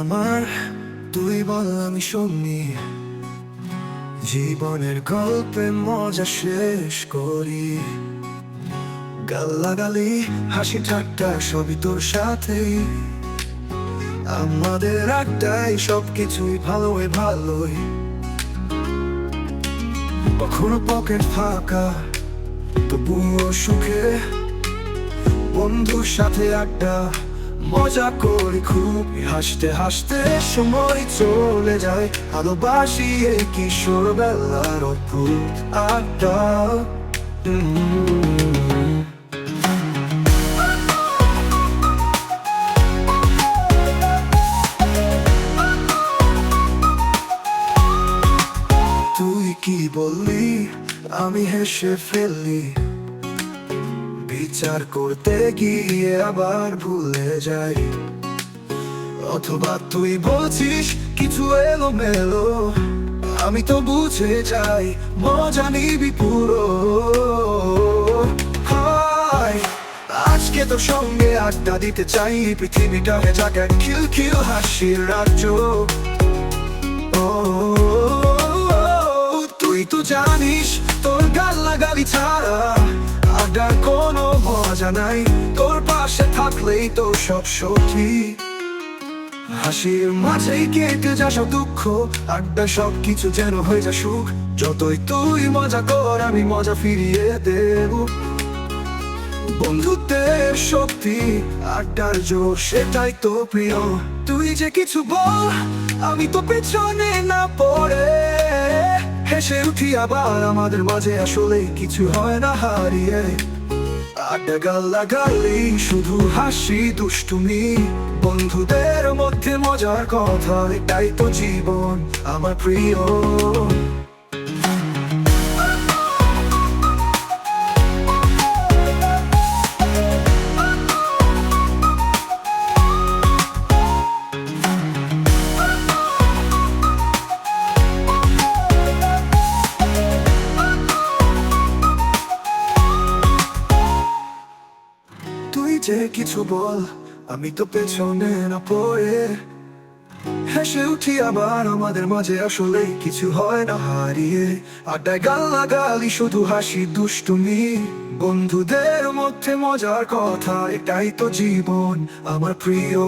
আমার, তুই বল আমি শুনি জীবনের গল্পে মজা শেষ করি। গাল্লাগালি হাসি ঠাট্টা সবই তোর সাথেই। আমাদের একটাই সবকিছুই ভালোই ভালোই। কখনো পকেট ফাঁকা, তবুও সুখে বন্ধুর সাথে আড্ডা। মজা করি খুব হাসতে হাসতে সময় চলে যায়। ভালোবাসি এই কিশোর বেলার অদ্ভুত আড্ডা। তুই কি বললি? আমি হেসে ফেললি বিচার করতে গিয়ে আবার ভুলে যাই। অথবা তুই বলছিস কিছু এলো মেলো আমি তো বুঝে যাই, মজা নিবি পুরো। আজকে তোর সঙ্গে আড্ডা দিতে চাই পৃথিবীটা যাক খিল খিল হাসির রাজ্য। ও জানিস, তোর গাল্লাগালি ছাড়া। আড্ডার কোনো মজা নাই, তোর পাশে থাকলেই তো সব সত্যি হাসির মাঝেই কেটে যা সব দুঃখ আড্ডা সব কিছু যেন হয়ে যা সুখ। যতই তুই মজা কর, আমি মজা ফিরিয়ে দেব। বন্ধুত্বের শক্তি, আড্ডার জোর, সেটাই তো প্রিয়। তুই যে কিছু বল, আমি তো পেছনে না পড়ে। হেসে উঠি আবার, আমাদের মাঝে আসলে কিছু হয় না, হারিয়ে। আড্ডা গাল্লা গালি শুধু হাসি, দুষ্টুমি। বন্ধুদের মধ্যে মজার কথা, এটাই তো জীবন আমার প্রিয়। যে কিছু বল, আমি তো পেছনে না পড়ে হেসে উঠি আবার, আমাদের মাঝে আসলে কিছু হয় না হারিয়ে। আড্ডায় গাল্লা গালি শুধু হাসি, দুষ্টুমি। বন্ধুদের মধ্যে মজার কথা, এটাই তো জীবন আমার প্রিয়।